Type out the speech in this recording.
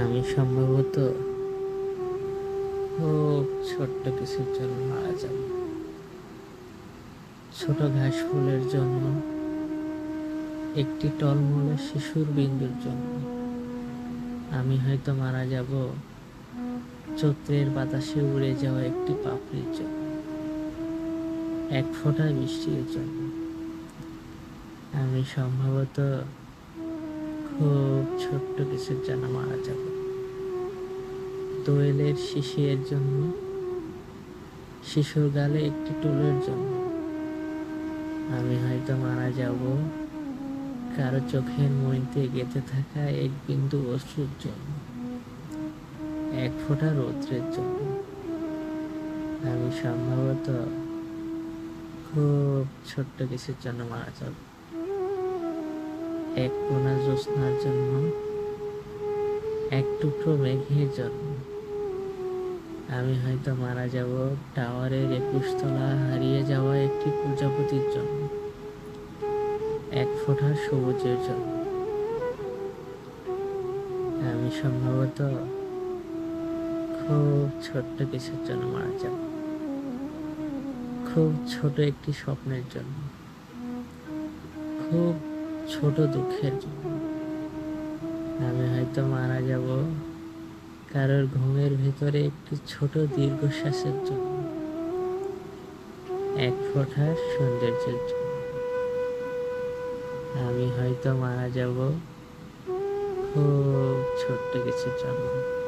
আমি সম্ভবত খুব ছোট্ট কিছুর জন্য মারা যাব। ছোট ঘাস ফুলের জন্য, একটি টলমলে শিশুর বিন্দুর জন্য। আমি হয়তো মারা যাব চৈত্রের বাতাসে উড়ে যাওয়া একটি পাপড়ির জন্য, এক ফোঁটা বৃষ্টির জন্য। আমি সম্ভবত খুব ছোট্ট কিছুর জন্য মারা যাব। দোয়েলের শিশির জন্য, শিশুর গালে একটি টুলের জন্য। আমি হয়তো মারা যাব। কারও চোখের মইতে গেঁথে থাকা এক বিন্দু অশ্রুর জন্য, এক ফোঁটা রৌদ্রের জন্য। আমি সম্ভবত খুব ছোট্ট কিছুর জন্য মারা যাব। এক কোনা জ্যোৎস্নার জন্য এক টুকরো মেঘের জন্য আমি হয়তো মারা যাব, টাওয়ারের একুশতলা হারিয়ে যাওয়া একটি প্রজাপতির জন্য। এক ফোঁটা সবুজের জন্য। আমি সম্ভবত খুব ছোট্ট কিছুর জন্য মারা যাব। খুব ছোট একটি স্বপ্নের জন্য। খুব ছোট দুঃখের জন্য। আমি হয়তো মারা যাব। কারোর ঘুমের ভেতরে একটি ছোট দীর্ঘশ্বাসের জন্য। এক ফোঁটা সৌন্দর্যের জন্য। আমি হয়তো মারা যাব। খুব ছোট্ট কিছুর জন্য।